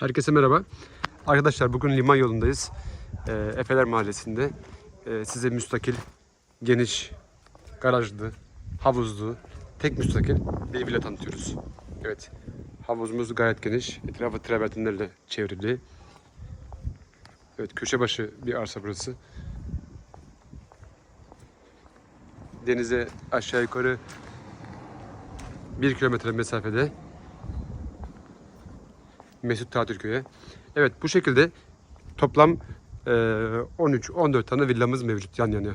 Herkese merhaba. Arkadaşlar bugün liman yolundayız. Ee, Efeler Mahallesi'nde. Ee, size müstakil, geniş, garajlı, havuzlu, tek müstakil bir villa tanıtıyoruz. Evet. Havuzumuz gayet geniş. Etrafı travertinlerle çevrili. Evet köşe başı bir arsa burası. Denize aşağı yukarı 1 kilometre mesafede. Mesut Tatürköy'e. Evet bu şekilde toplam eee, 13-14 tane villamız mevcut yan yana.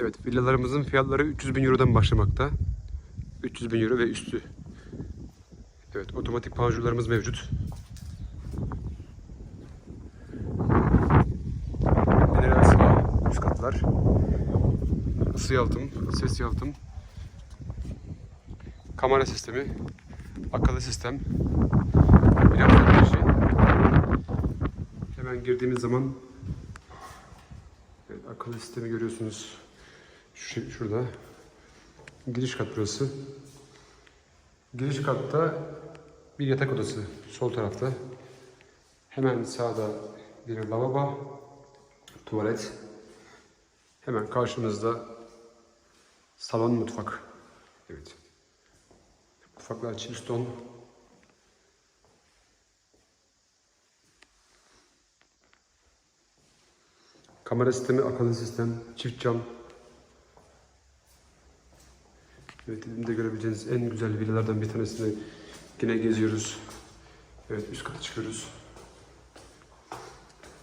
Evet villalarımızın fiyatları 300 bin Euro'dan başlamakta. 300 bin Euro ve üstü. Evet otomatik panjurlarımız mevcut. Mineral sıva üst katlar. Isı yalıtım, ses yalıtım. Kamera sistemi, akıllı sistem, Biraz enerji. Hemen girdiğimiz zaman evet, akıllı sistemi görüyorsunuz. Şu, şurada. Giriş kat burası. Giriş katta bir yatak odası sol tarafta. Hemen sağda bir lavabo, tuvalet. Hemen karşımızda salon mutfak. Evet. Mutfaklar Chilstone. Kamera sistemi, akıllı sistem, çift cam. Evet elimde görebileceğiniz en güzel villalardan bir tanesini yine geziyoruz. Evet üst kata çıkıyoruz.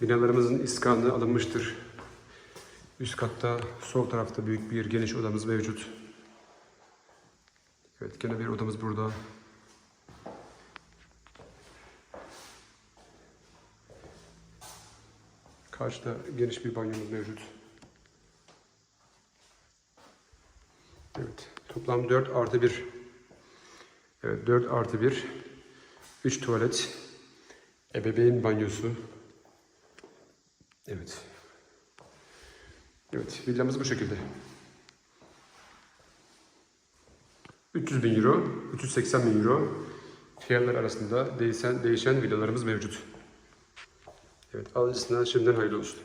Binalarımızın iskanı alınmıştır. Üst katta sol tarafta büyük bir geniş odamız mevcut. Evet gene bir odamız burada. Karşıda geniş bir banyomuz mevcut. Evet. Toplam 4 artı 1. Evet 4 artı 1. 3 tuvalet. Ebeveyn banyosu. Evet. Evet. Villamız bu şekilde. 300 bin euro, 380 bin euro fiyatlar arasında değişen, değişen villalarımız mevcut. Evet alıcısına şimdiden hayırlı olsun.